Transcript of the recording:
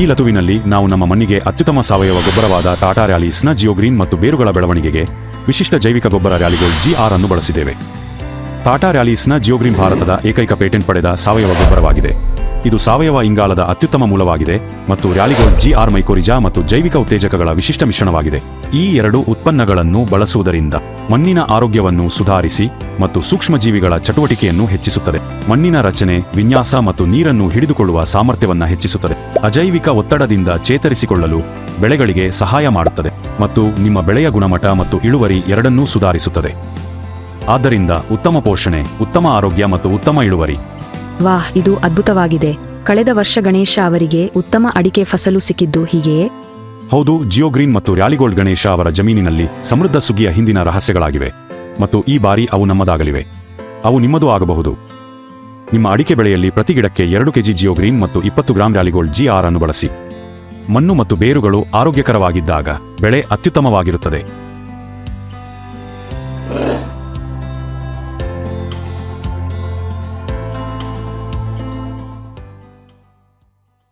ಈ ಲತುವಿನಲ್ಲಿ ನಾವು ನಮ್ಮ ಮಣ್ಣಿಗೆ ಅತ್ಯುತ್ತಮ ಸಾವಯವ ಗೊಬ್ಬರವಾದ ಟಾಟಾ ರ್ಯಾಲಿ, ಸ್ನ ಜಿಯೋಗ್ರೀನ್ ಮತ್ತು ಬೇರುಗಳ ಬೆಳವಣಿಗೆಗೆ ವಿಶಿಷ್ಟ ಜೈವಿಕ ಗೊಬ್ಬರ ರ್ಯಾಲಿಗಳು ಜಿಆರ್ ಅನ್ನು ಬಳಸಿದ್ದೇವೆ. ಟಾಟಾ ರ್ಯಾಲೀಸ್ನ ಜಿಯೋಗ್ರೀನ್ ಭಾರತದ ಏಕೈಕ ಪೇಟೆಂಟ್ ಪಡೆದ ಸಾವಯವ ಗೊಬ್ಬರವಾಗಿದೆ. ಇದು ಸಾವಯವ ಇಂಗಾಲದ ಅತ್ಯುತ್ತಮ ಮೂಲವಾಗಿದೆ ಮತ್ತು ರ್ಯಾಲಿಗೋಲ್ ಜಿ ಆರ್ ಮೈಕೋರಿಜಾ ಮತ್ತು ಜೈವಿಕ ಉತ್ತೇಜಕಗಳ ವಿಶಿಷ್ಟ ಮಿಶ್ರಣವಾಗಿದೆ. ಈ ಎರಡು ಉತ್ಪನ್ನಗಳನ್ನು ಬಳಸುವುದರಿಂದ ಮಣ್ಣಿನ ಆರೋಗ್ಯವನ್ನು ಸುಧಾರಿಸಿ ಮತ್ತು ಸೂಕ್ಷ್ಮಜೀವಿಗಳ ಚಟುವಟಿಕೆಯನ್ನು ಹೆಚ್ಚಿಸುತ್ತದೆ. ಮಣ್ಣಿನ ರಚನೆ, ವಿನ್ಯಾಸ ಮತ್ತು ನೀರನ್ನು ಹಿಡಿದುಕೊಳ್ಳುವ ಸಾಮರ್ಥ್ಯವನ್ನು ಹೆಚ್ಚಿಸುತ್ತದೆ. ಅಜೈವಿಕ ಒತ್ತಡದಿಂದ ಚೇತರಿಸಿಕೊಳ್ಳಲು ಬೆಳೆಗಳಿಗೆ ಸಹಾಯ ಮಾಡುತ್ತದೆ ಮತ್ತು ನಿಮ್ಮ ಬೆಳೆಯ ಗುಣಮಟ್ಟ ಮತ್ತು ಇಳುವರಿ ಎರಡನ್ನೂ ಸುಧಾರಿಸುತ್ತದೆ. ಆದ್ದರಿಂದ ಉತ್ತಮ ಪೋಷಣೆ, ಉತ್ತಮ ಆರೋಗ್ಯ ಮತ್ತು ಉತ್ತಮ ಇಳುವರಿ. ವಾಹ್ ಇದು ಅದ್ಭುತವಾಗಿದೆ. ಕಳೆದ ವರ್ಷ ಗಣೇಶ ಅವರಿಗೆ ಉತ್ತಮ ಅಡಿಕೆ ಫಸಲು ಸಿಕ್ಕಿದ್ದು ಹೀಗೆಯೇ? ಹೌದು, ಜಿಯೋಗ್ರೀನ್ ಮತ್ತು ರ್ಯಾಲಿಗೋಲ್ಡ್ ಗಣೇಶ ಅವರ ಜಮೀನಿನಲ್ಲಿ ಸಮೃದ್ಧ ಸುಗ್ಗಿಯ ಹಿಂದಿನ ರಹಸ್ಯಗಳಾಗಿವೆ. ಮತ್ತು ಈ ಬಾರಿ ಅವು ನಮ್ಮದಾಗಲಿವೆ. ಅವು ನಿಮ್ಮದೂ ಆಗಬಹುದು. ನಿಮ್ಮ ಅಡಿಕೆ ಬೆಳೆಯಲ್ಲಿ ಪ್ರತಿ ಗಿಡಕ್ಕೆ ಎರಡು ಕೆಜಿ ಜಿಯೋಗ್ರೀನ್ ಮತ್ತು ಇಪ್ಪತ್ತು ಗ್ರಾಂ ರ್ಯಾಲಿಗೋಲ್ಡ್ ಜಿ ಆರ್ ಅನ್ನು ಬಳಸಿ. ಮಣ್ಣು ಮತ್ತು ಬೇರುಗಳು ಆರೋಗ್ಯಕರವಾಗಿದ್ದಾಗ ಬೆಳೆ ಅತ್ಯುತ್ತಮವಾಗಿರುತ್ತದೆ.